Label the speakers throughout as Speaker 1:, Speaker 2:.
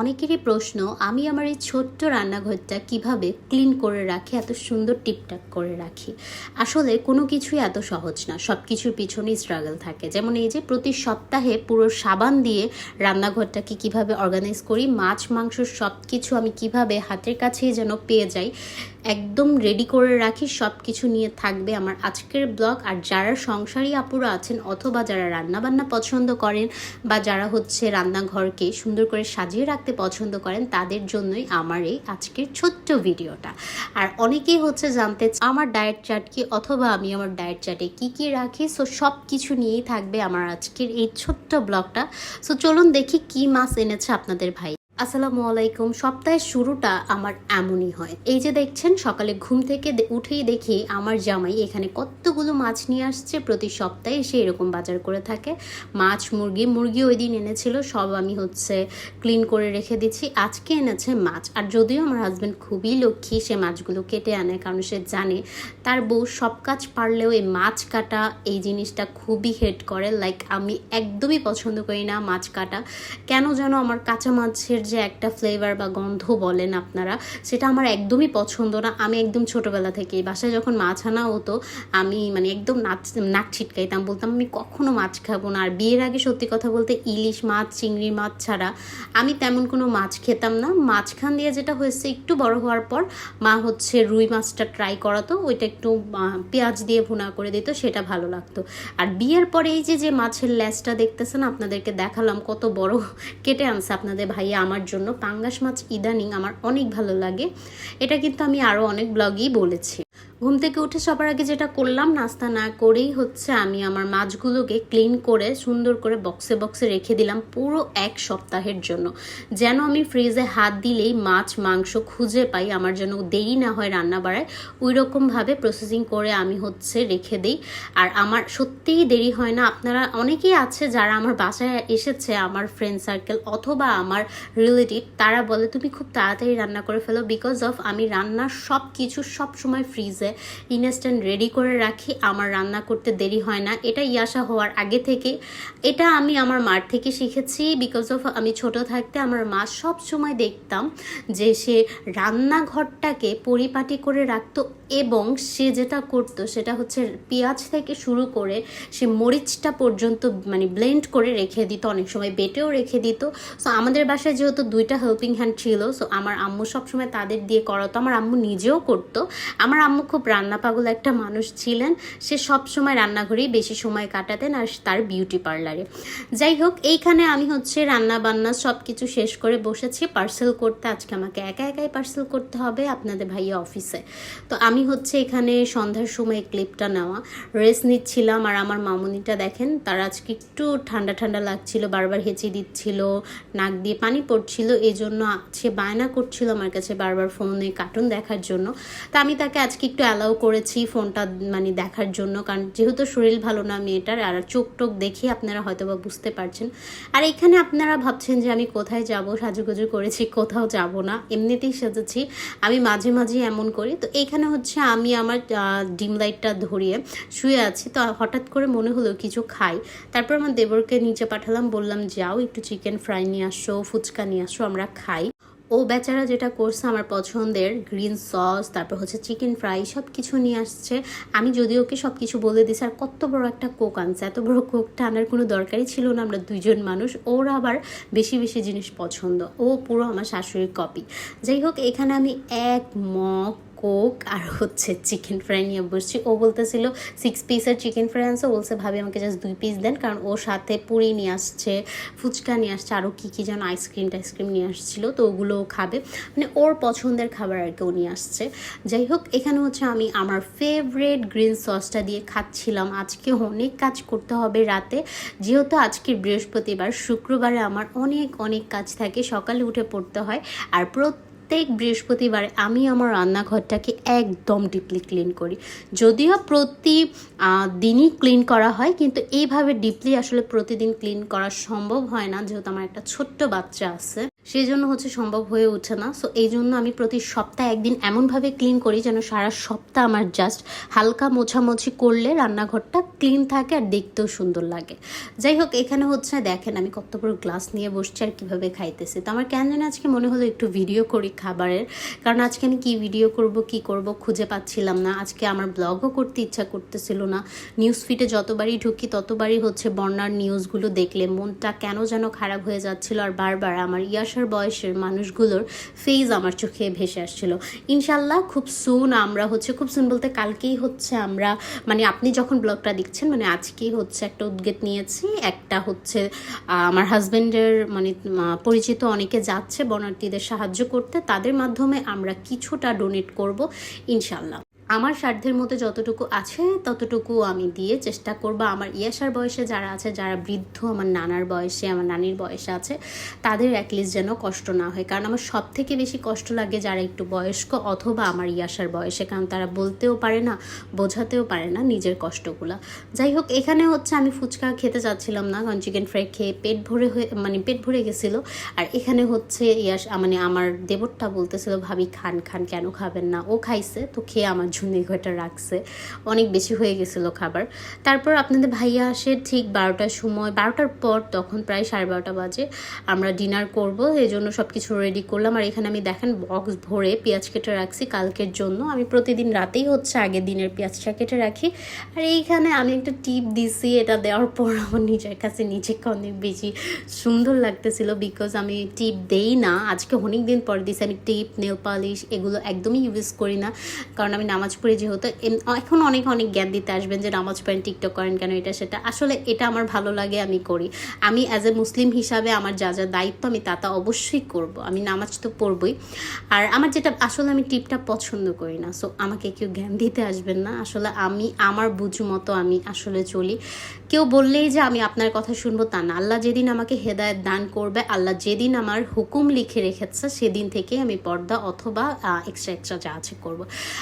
Speaker 1: অনেকেরই প্রশ্ন, আমি আমার এই ছোট্ট রান্নাঘরটা কীভাবে ক্লিন করে রাখি, এত সুন্দর টিপটাপ করে রাখি? আসলে কোনো কিছুই এত সহজ না সব কিছুর পিছনেই স্ট্রাগল থাকে। যেমন এই যে প্রতি সপ্তাহে পুরো সাবান দিয়ে রান্নাঘরটাকে কীভাবে অর্গানাইজ করি, মাছ, মাংস সব কিছু আমি কীভাবে হাতের কাছেই যেন পেয়ে যাই একদম রেডি করে রাখি সব কিছু নিয়ে থাকবে আমার আজকের ব্লগ আর যারা সংসারী আপুরা আছেন অথবা যারা রান্নাবান্না পছন্দ করেন বা যারা হচ্ছে রান্নাঘরকে সুন্দর করে সাজিয়ে রাখতে পছন্দ করেন, তাদের জন্যই আমার এই আজকের ছোট্ট ভিডিওটা। আর অনেকেই হচ্ছে জানতে আমার ডায়েট চার্ট কি অথবা আমি আমার ডায়েট চার্টে কি কি রাখি? সো সব কিছু নিয়েই থাকবে আমার আজকের এই ছোট্ট ব্লগটা সো চলুন দেখি কি মাছ এনেছে আপনাদের ভাই। আসসালামু আলাইকুম। সপ্তাহের শুরুটা আমার এমনই হয়। এই যে দেখছেন, সকালে ঘুম থেকে উঠেই দেখি আমার জামাই এখানে কতগুলো মাছ নিয়ে আসছে। প্রতি সপ্তাহে সে এরকম বাজার করে থাকে। মাছ, মুরগি মুরগি ওই দিন এনেছিল। সব আমি হচ্ছে ক্লিন করে রেখে দিচ্ছি। আজকে এনেছে মাছ। আর যদিও আমার হাজব্যান্ড খুবই লক্ষ্মী, সে মাছগুলো কেটে আনে, কারণ সে জানে তার বউ সব কাজ পারলেও এই মাছ কাটা এই জিনিসটা খুবই হেট করে। লাইক আমি একদমই পছন্দ করি না মাছ কাটা। কেন যেন আমার কাঁচা মাছের যে একটা ফ্লেভার বা গন্ধ বলেন আপনারা, সেটা আমার একদমই পছন্দ না। আমি একদম ছোটোবেলা থেকেই, বাসায় যখন মাছ আনা হতো, আমি মানে একদম নাচ, নাক ছিটকাইতাম, বলতাম, আমি কখনো মাছ খাব না। আর বিয়ের আগে সত্যি কথা বলতে, ইলিশ মাছ, চিংড়ি মাছ ছাড়া আমি তেমন কোনো মাছ খেতাম না। মাঝখান দিয়ে যেটা হয়েছে, একটু বড় হওয়ার পর মা হচ্ছে রুই মাছটা ট্রাই করাতো, ওইটা একটু পেঁয়াজ দিয়ে ভুনা করে দিত, সেটা ভালো লাগতো। আর বিয়ের পরে এই যে যে মাছের ল্যাসটা দেখতেছেন, আপনাদেরকে দেখালাম, কত বড় কেটে আনছে আপনাদের ভাইয়া। আমার জন্য। পাঙ্গাস মাছ ইদানিং আমার অনেক ভালো লাগে। এটা কিন্তু আমি আরও অনেক ব্লগেই বলেছি। ঘুম থেকে উঠে সবার আগে যেটা করলাম, নাস্তা না করেই হচ্ছে আমি আমার মাছগুলোকে ক্লিন করে, সুন্দর করে বক্সে বক্সে রেখে দিলাম পুরো এক সপ্তাহের জন্য। যেন আমি ফ্রিজে হাত দিলেই মাছ, মাংস খুঁজে পাই, আমার যেন দেরি না হয় রান্না বাড়ায় ওই রকমভাবে প্রসেসিং করে আমি হচ্ছে রেখে দিই। আর আমার সত্যিই দেরি হয় না, আপনারা অনেকেই আছে যারা আমার বাসায় এসেছে, আমার ফ্রেন্ড সার্কেল অথবা আমার রিলেটিভ তারা বলে, তুমি খুব তাড়াতাড়ি রান্না করে ফেলো বিকজ অফ আমি রান্নার সব কিছু সব সময় ফ্রিজে ইনস্ট্যান্ট রেডি করে রাখি, আমার রান্না করতে দেরি হয় না। এটা ইয়াসা হওয়ার আগে থেকে। এটা আমি আমার মার থেকে শিখেছি বিকজ অফ আমি ছোট থাকতে আমার মা সব সময় দেখতাম যে সে রান্নাঘরটাকে পরিপাটি করে রাখতো এবং সে যেটা করতো সেটা হচ্ছে পেঁয়াজ থেকে শুরু করে সে মরিচটা পর্যন্ত মানে ব্লেন্ড করে রেখে দিত, অনেক সময় বেটেও রেখে দিত। সো আমাদের বাসায় যেহেতু দুইটা হেল্পিং হ্যান্ড ছিল সো আমার আম্মু সবসময় তাদের দিয়ে করাতো, আমার আম্মু নিজেও করতো। আমার আম্মু খুব রান্না পাগল একটা মানুষ ছিলেন। সে সব সময় রান্নাঘরেই বেশি সময় কাটাতেন আর তার বিউটি পার্লারে। যাই হোক, এইখানে আমি হচ্ছে রান্না বান্না সব কিছু শেষ করে বসেছি। পার্সেল করতে আজকে আমাকে একা একাই পার্সেল করতে হবে আপনাদের ভাইয়া অফিসে। তো আমি হচ্ছে এখানে সন্ধ্যার সময় ক্লিপটা নেওয়া। রেস্ট নিচ্ছিলাম আর আমার মামুনিটা দেখেন, তার আজকে একটু ঠান্ডা ঠান্ডা লাগছিল, বারবার হেঁচে দিচ্ছিল, নাক দিয়ে পানি পড়ছিল এই জন্য সে বায়না করছিল আমার কাছে বারবার ফোনে কার্টুন দেখার জন্য। তা আমি তাকে আজকে একটু অ্যালাউ করেছি ফোনটা মানে দেখার জন্য। কারণ যেহেতু শরীর ভালো না মেয়েটার, আর চোখ টোক দেখে আপনারা হয়তো বা বুঝতে পারছেন। আর এখানে আপনারা ভাবছেন যে আমি কোথায় যাব, সাজুগুজু করেছি, কোথাও যাব না। এমনিতেই সেজেছি। আমি মাঝে মাঝে এমন করি। তো এখানে হচ্ছে আমি আমার ডিম লাইটটা ধরিয়ে শুয়ে আছি। তো হঠাৎ করে মনে হলো কিছু খাই। তারপর আমার দেবরকে নিচে পাঠালাম, বললাম, যাও, একটু চিকেন ফ্রাই নিয়ে আসো, ফুচকা নিয়ে আসো, আমরা খাই। ও বেচারা যেটা করছে আমার পছন্দের গ্রিন সস তারপর হচ্ছে চিকেন ফ্রাই সব কিছু নিয়ে আসছে। আমি যদি ওকে সব কিছু বলে দিছি আর কত বড় একটা কোক আনছে, এত বড় কোকটা আনার কোনো দরকারই ছিল না, আমরা দুজন মানুষ। ওর আবার বেশি বেশি জিনিস পছন্দ। ও পুরো আমার শাশুড়ির কপি যাই হোক, এখানে আমি এক মগ কোক আর হচ্ছে চিকেন ফ্রাই নিয়ে বসছি। ও বলতেছিল সিক্স পিসের চিকেন ফ্রাই আনছে? ও বলছে, ভাবি, আমাকে জাস্ট দুই পিস দেন। কারণ ওর সাথে পুরি নিয়ে আসছে, ফুচকা নিয়ে আসছে আরও কী কী যেন আইসক্রিম টাইসক্রিম নিয়ে আসছিল। তো ওগুলোও খাবে। মানে ওর পছন্দের খাবার আর কেউ নিয়ে আসছে। যাই হোক, এখানে হচ্ছে আমি আমার ফেভারেট গ্রিন সসটা দিয়ে খাচ্ছিলাম। আজকে অনেক কাজ করতে হবে রাতে। যেহেতু আজকে বৃহস্পতিবার, শুক্রবারে আমার অনেক অনেক কাজ থাকে। সকালে উঠে পড়তে হয়। আর প্রত্যেক প্রত্যেক বৃহস্পতিবারে আমি আমার রান্নাঘরটাকে একদম ডিপলি ক্লিন করি। যদিও প্রতি দিনই ক্লিন করা হয়, কিন্তু এইভাবে ডিপলি আসলে প্রতিদিন ক্লিন করা সম্ভব হয় না, যেহেতু আমার একটা ছোট্ট বাচ্চা আছে। সেই জন্য হচ্ছে সম্ভব হয়ে ওঠে না। সো এই জন্য আমি প্রতি সপ্তাহে একদিন এমনভাবে ক্লিন করি যেন সারা সপ্তাহ আমার জাস্ট হালকা মোছামুছি করলে রান্নাঘরটা ক্লিন থাকে আর দেখতেও সুন্দর লাগে। যাই হোক, এখানে হচ্ছে দেখেন আমি কত বড় গ্লাস নিয়ে বসছি আর কীভাবে খাইতেছি। তো আমার কেন জানি আজকে মনে হলো একটু ভিডিও করি খাবারের। কারণ আজকে আমি কী ভিডিও করব, কি করব খুঁজে পাচ্ছিলাম না। আজকে আমার ব্লগও করতে ইচ্ছা করতেছিল না। নিউজ ফিডে যতবারই ঢুকি, ততবারই হচ্ছে বন্যার নিউজগুলো দেখলে মনটা কেন যেন খারাপ হয়ে যাচ্ছিল আর বারবার আমার ইয়াসার বয়সের মানুষগুলোর ফেজ আমার চোখে ভেসে আসছিল। ইনশাল্লাহ খুব সুন আমরা হচ্ছে, খুব সুন বলতে কালকেই হচ্ছে আমরা মানে আপনি যখন ব্লগটা দেখছেন মানে আজকেই হচ্ছে একটা উদ্যোগ নিয়েছি। একটা হচ্ছে আমার হাজব্যান্ডের মানে পরিচিত অনেকে যাচ্ছে বনার্থীদের সাহায্য করতে, তাদের মাধ্যমে আমরা কিছুটা ডোনেট করব ইনশাল্লাহ আমার সাধ্যের মধ্যে যতটুকু আছে, ততটুকু আমি দিয়ে চেষ্টা করব। আমার ইয়াসার বয়সে যারা আছে, যারা বৃদ্ধ, আমার নানার বয়সে, আমার নানির বয়সে আছে, তাদের অ্যাটলিস্ট যেন কষ্ট না হয়। কারণ আমার সব থেকে বেশি কষ্ট লাগে যারা একটু বয়স্ক অথবা আমার ইয়াসার বয়সে, কারণ তারা বলতেও পারে না, বোঝাতেও পারে না নিজের কষ্টগুলো। যাই হোক, এখানে হচ্ছে আমি ফুচকা খেতে চাচ্ছিলাম না, কারণ চিকেন ফ্রাই খেয়ে পেট ভরে হয়ে মানে পেট ভরে গেছিল। আর এখানে হচ্ছে ইয়াস মানে আমার দেবরটা বলতেছিল, ভাবি, খান খান, কেন খাবেন না? ও খাইছে, তো খেয়ে আমার ঝুনি ঘটা রাখছে। অনেক বেশি হয়ে গেছিল খাবার। তারপর আপনাদের ভাইয়া আসে ঠিক বারোটার সময়, বারোটার পর তখন প্রায় সাড়ে বারোটা বাজে। আমরা ডিনার করব, এই জন্য সব কিছু রেডি করলাম। আর এখানে আমি দেখেন বক্স ভরে পেঁয়াজ কেটে রাখছি কালকের জন্য। আমি প্রতিদিন রাতেই হচ্ছে আগের দিনের পেঁয়াজটা কেটে রাখি। আর এইখানে আমি একটা টিপ দিছি, এটা দেওয়ার পর আমার নিজের কাছে নিজেকে অনেক বেশি সুন্দর লাগতেছিল বিকজ আমি টিপ দেই না। আজকে অনেক দিন পর দিছি, আমি টিপ নেল পালিশ এগুলো একদমই ইউজ করি না। কারণ আমি নামাজ পড়ি যেহেতু এখন অনেক অনেক জ্ঞান দিতে আসবেন যে নামাজ পড়েন, টিকটক করেন কেন এটা, সেটা। আসলে এটা আমার ভালো লাগে, আমি করি। আমি অ্যাজ এ মুসলিম হিসাবে আমার যা যা দায়িত্ব আমি তা তা অবশ্যই করব। আমি নামাজ তো পড়বই। আর আমার যেটা, আসলে আমি টিপটা পছন্দ করি না। সো আমাকে কেউ জ্ঞান দিতে আসবেন না। আসলে আমি, আমার বুঝু মতো আমি আসলে চলি। কেউ বললেই যে আমি আপনার কথা শুনব তা না। আল্লাহ যেদিন আমাকে হেদায়ত দান করবে, আল্লাহ যেদিন আমার হুকুম লিখে রেখেছে, সেদিন থেকে আমি পর্দা অথবা এক্সট্রা এক্সট্রা যা আছে করব।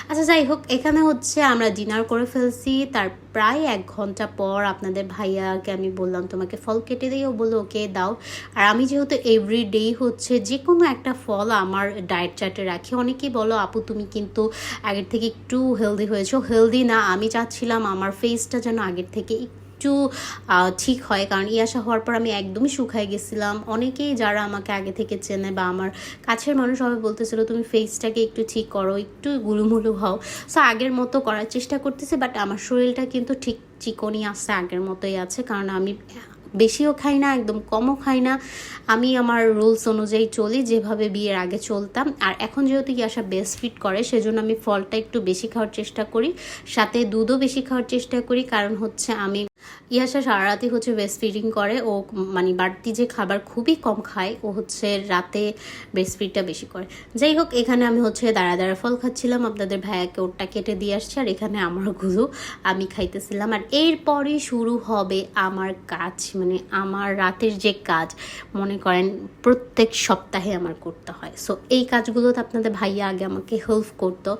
Speaker 1: আচ্ছা যাই হোক এখানে হচ্ছে আমরা ডিনার করে ফেলছি। তার প্রায় এক ঘণ্টা পর আপনাদের ভাইয়াকে আমি বললাম, তোমাকে ফল কেটে দিই। ও বলল, ওকে, দাও। আর আমি যেহেতু এভরি ডে হচ্ছে যে কোনো একটা ফল আমার ডায়েট চার্টে রাখি। অনেকেই বলো, আপু, তুমি কিন্তু আগের থেকে একটু হেলদি হয়েছো। হেলদি না, আমি চাচ্ছিলাম আমার ফেসটা যেন আগের থেকে একটু ঠিক হয়। কারণ ইয়াসা হওয়ার পর আমি একদমই শুকায় গেছিলাম। অনেকেই যারা আমাকে আগে থেকে চেনে বা আমার কাছের মানুষ সবাই বলতেছিল, তুমি ফেসটাকে একটু ঠিক করো, একটু গুলুমুলু হও। সো আগের মতো করার চেষ্টা করতেছি বাট আমার শরীরটা কিন্তু ঠিক চিকনই আছে, আগের মতোই আছে। কারণ আমি বেশিও খাই না, একদম কমও খাই না। আমি আমার রুলস অনুযায়ী চলি, যেভাবে বিয়ের আগে চলতাম। আর এখন যেহেতু ইয়াসা বেস্ট ফিট করে, সেজন্য আমি ফলটা একটু বেশি খাওয়ার চেষ্টা করি। সাথে দুধও বেশি খাওয়ার চেষ্টা করি। কারণ হচ্ছে আমি ইয়াসা সারা রাতে হচ্ছে ব্রেস্ট ফিডিং করে। ও মানে বাড়তি যে খাবার খুবই কম খায়, ও হচ্ছে রাতে ব্রেস্ট ফিডটা বেশি করে। যাই হোক, এখানে আমি হচ্ছে দাঁড়া দাঁড়া ফল খাচ্ছিলাম, আপনাদের ভাইয়াকে ওরটা কেটে দিয়ে আসছে, আর এখানে আমারগুলো আমি খাইতেছিলাম। আর এরপরে শুরু হবে আমার কাজ মানে আমার রাতের যে কাজ, মনে করেন প্রত্যেক সপ্তাহে আমার করতে হয়। সো এই কাজগুলোতে আপনাদের ভাইয়া আগে আমাকে হেল্প করতো।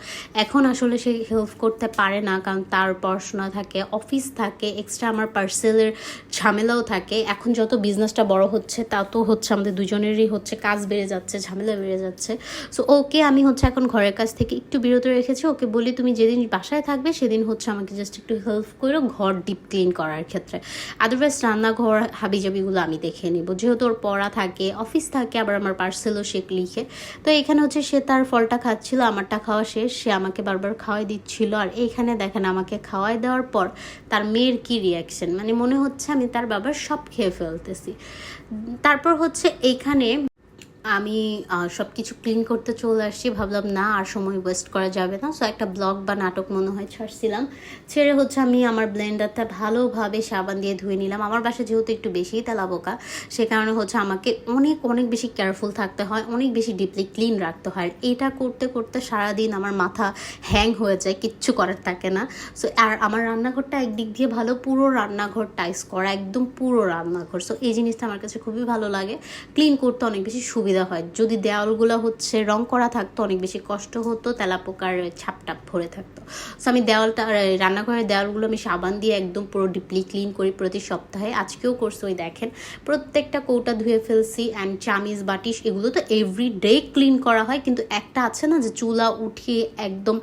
Speaker 1: এখন আসলে সে হেল্প করতে পারে না, কারণ তার পড়াশোনা থাকে অফিস থাকে এক্সট্রা আমার পার্সেলের ঝামেলাও থাকে। এখন যত বিজনেসটা বড় হচ্ছে, তা তো হচ্ছে আমাদের দুজনেরই হচ্ছে, কাজ বেড়ে যাচ্ছে, ঝামেলা বেড়ে যাচ্ছে। সো ওকে আমি হচ্ছে এখন ঘরের কাছ থেকে একটু বিরত রেখেছি। ওকে বলি, তুমি যেদিন বাসায় থাকবে, সেদিন হচ্ছে আমাকে জাস্ট একটু হেল্প করো ঘর ডিপ ক্লিন করার ক্ষেত্রে। আদারওয়াইজ রান্নাঘর হাবিজাবিগুলো আমি দেখে নিব। যেহেতু ওর পড়া থাকে অফিস থাকে, আবার আমার পার্সেলও সে লিখে। তো এখানে হচ্ছে সে তার ফলটা খাচ্ছিল, আমারটা খাওয়া শেষ। সে আমাকে বারবার খাওয়াই দিচ্ছিল। আর এইখানে দেখেন, আমাকে খাওয়াই দেওয়ার পর তার মেয়ের কি রিয়াকশন মানে মনে হচ্ছে আমি তার বাবার সব খেয়ে ফেলতেছি। তারপর হচ্ছে এইখানে আমি সব কিছু ক্লিন করতে চলে আসছি। ভাবলাম, না, আর সময় ওয়েস্ট করা যাবে না। সো একটা ব্লগ বা নাটক মনে হয় ছাড়ছিলাম। ছেড়ে হচ্ছে আমি আমার ব্লেন্ডারটা ভালোভাবে সাবান দিয়ে ধুয়ে নিলাম। আমার বাসা যেহেতু একটু বেশিই তেলাবোকা সে কারণে হচ্ছে আমাকে অনেক অনেক বেশি কেয়ারফুল থাকতে হয়, অনেক বেশি ডিপলি ক্লিন রাখতে হয়। এটা করতে করতে সারাদিন আমার মাথা হ্যাং হয়ে যায়, কিচ্ছু করার থাকে না। সো আর আমার রান্নাঘরটা একদিক দিয়ে ভালো, পুরো রান্নাঘর টাইস করা, একদম পুরো রান্নাঘর। সো এই জিনিসটা আমার কাছে খুবই ভালো লাগে। ক্লিন করতে অনেক বেশি সুবিধা সুবিধা হয়। যদি দেওয়ালগুলো হচ্ছে রং করা থাকতো, অনেক বেশি কষ্ট হতো তেলা তেলাপোকার ছাপটাপ ভরে থাকতো। সো আমি দেওয়ালটা রান্নাঘরের দেওয়ালগুলো আমি সাবান দিয়ে একদম পুরো ডিপলি ক্লিন করি প্রতি সপ্তাহে। আজকেও করছি, ওই দেখেন। প্রত্যেকটা কৌটা ধুয়ে ফেলছি অ্যান্ড চামিজ বাটিস, এগুলো তো এভরি ডে ক্লিন করা হয়। কিন্তু একটা আছে না যে চুলা উঠিয়ে একদম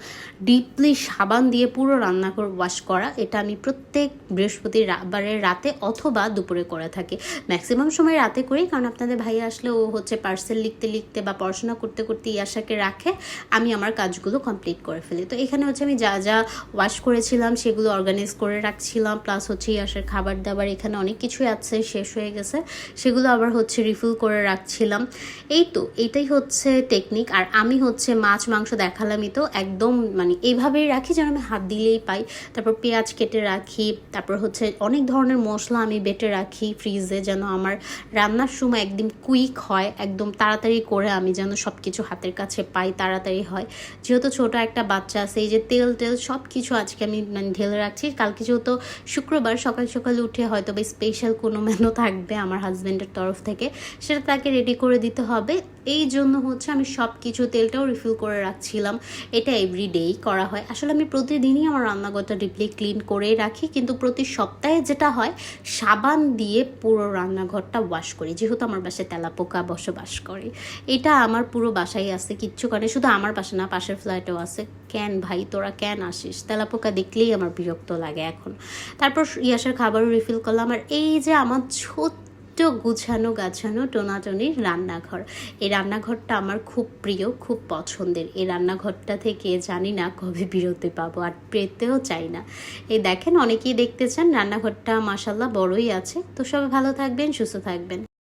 Speaker 1: ডিপলি সাবান দিয়ে পুরো রান্নাঘর ওয়াশ করা, এটা আমি প্রত্যেক বৃহস্পতিবারের রাতে অথবা দুপুরে করে থাকি। ম্যাক্সিমাম সময় রাতে করি, কারণ আপনাদের ভাই আসলে ও হচ্ছে পার্সেল লিখতে লিখতে বা পড়াশোনা করতে করতে ইয়াশাকে রাখে, আমি আমার কাজগুলো কমপ্লিট করে ফেলি। তো এখানে হচ্ছে আমি যা যা ওয়াশ করেছিলাম সেগুলো অর্গানাইজ করে রাখছিলাম প্লাস হচ্ছে ইয়াসের খাবার দাবার এখানে অনেক কিছুই আছে, শেষ হয়ে গেছে। সেগুলো আবার হচ্ছে রিফিল করে রাখছিলাম। এই তো, এটাই হচ্ছে টেকনিক আর আমি হচ্ছে মাছ, মাংস দেখালামই তো, একদম মানে এইভাবেই রাখি যেন আমি হাত দিলেই পাই। তারপর পেঁয়াজ কেটে রাখি, তারপর হচ্ছে অনেক ধরনের মশলা আমি বেটে রাখি ফ্রিজে যেন আমার রান্নার সময় একদম কুইক হয়, একদম তাড়াতাড়ি করে আমি যেন সব কিছু হাতের কাছে পাই, তাড়াতাড়ি হয়। যেহেতু ছোট একটা বাচ্চা আছে, এই যে তেল টেল সব কিছু আজকে আমি মানে ঢেলে রাখছি। কালকে যেহেতু শুক্রবার, সকাল সকাল উঠে হয়তো বা স্পেশাল কোনো মেনু থাকবে আমার হাজব্যান্ডের তরফ থেকে। সেটা তাকে রেডি করে দিতে হবে। এই জন্য হচ্ছে আমি সব কিছু তেলটাও রিফিল করে রাখছিলাম। এটা এভরিডেই করা হয়। আসলে আমি প্রতিদিনই আমার রান্নাঘরটা ডিপলি ক্লিন করেই রাখি, কিন্তু প্রতি সপ্তাহে যেটা হয়, সাবান দিয়ে পুরো রান্নাঘরটা ওয়াশ করি। যেহেতু আমার বাসায় তেলাপোকা বসবাস করে। এটা আমার পুরো বাসায় আছে, কিচ্ছু করে শুধু আমার বাসা না, পাশের ফ্ল্যাটেও আছে। কেন ভাই, তোরা কেন আসিস? তেলাপোকা দেখলেই আমার বিরক্ত লাগে এখন। তারপর ইয়াসের খাবারও রিফিল করলাম। আর এই যে আমার ছোট্ট গুছানো গাছানো টোনাটনির রান্নাঘর। এই রান্নাঘরটা আমার খুব প্রিয়, খুব পছন্দের। এই রান্নাঘরটা থেকে জানি না কবে বিরতি পাবো, আর পেতেও চাই না। এই দেখেন, অনেকেই দেখতে চান রান্নাঘরটা মাসাল্লাহ বড়ই আছে। তো সবাই ভালো থাকবেন, সুস্থ থাকবেন।